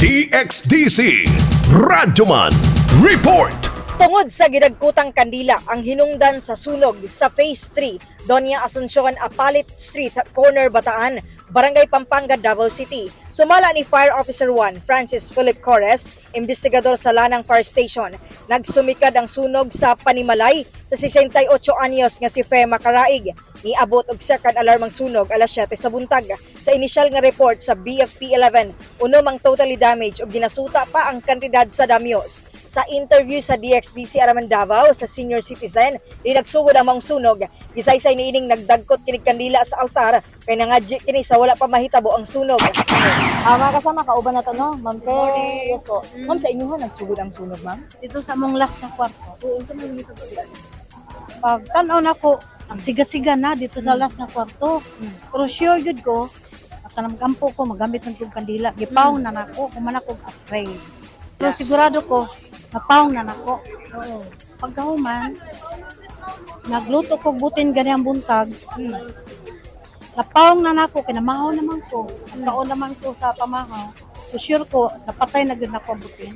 DXDC Radyoman Report Tungod sa gidagkutang kandila ang hinungdan sa sunog sa Phase 3, Doña Asuncion Apalit Street, Corner Bataan, Barangay Pampanga, Davao City. Sumala ni Fire Officer 1, Francis Philip Corres, investigador sa Lanang Fire Station. Nagsumikad ang sunog sa Panimalay sa 68 anyos nga si Fe Makaraig. Niabot og second alarmang sunog alas 7 sa buntag. Sa inisyal nga report sa BFP-11, uno mang totally damage ug ginasuta pa ang kantidad sa damyos. Sa interview sa DXDC Araman Davao sa senior citizen, di nagsugod ang mga sunog. Gisaysay ni ining nagdagkot kinig kandila sa altar kay nangadji kini sa wala pa mahitabo ang sunog. Ah, mga kasama kauban na to no, Ma'am Pe. Yes po. Ma'am sa inyo nagsugod ang sunog, ma'am. dito sa among last na kwarto. Oo, unsa man nito Pag tanaw na ko, ang siga-siga na dito sa last na kwarto. Pero sure good ko, at kanang kampo ko, magamit ng kandila. Gipaw na nako, kuman ako afraid. Pero sigurado ko, napaw na nako. Oo. Pagkahuman, nagluto ko butin ganyan buntag. Hmm. Napawang na nako, kinamahaw naman ko. Kaon naman ko sa pamahaw. So sure ko, napatay na gud nako ang butin.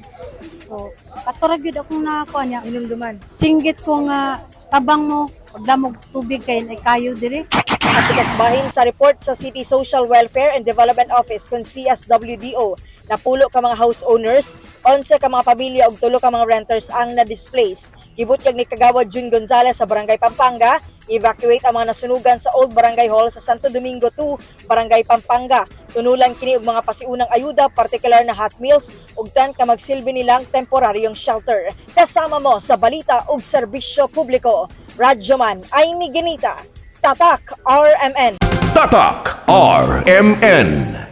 So, katura gyud akong nako niya. Inumduman. Singgit ko nga tabang mo, pagdamog tubig kay ay kayo diri. Sa bahin sa report sa City Social Welfare and Development Office kung CSWDO, napulo ka mga house owners, 11 ka mga pamilya ug tulo ka mga renters ang na-displace. Gibot kag ni Kagawad June Gonzales sa Barangay Pampanga, evacuate ang mga nasunugan sa Old Barangay Hall sa Santo Domingo 2, Barangay Pampanga. Tunulan kini og mga pasiunang ayuda, partikular na hot meals ug tan ka magsilbi nilang temporaryong shelter. Kasama mo sa balita ug serbisyo publiko. Radyoman ay Ginita. Tatak RMN. Tatak RMN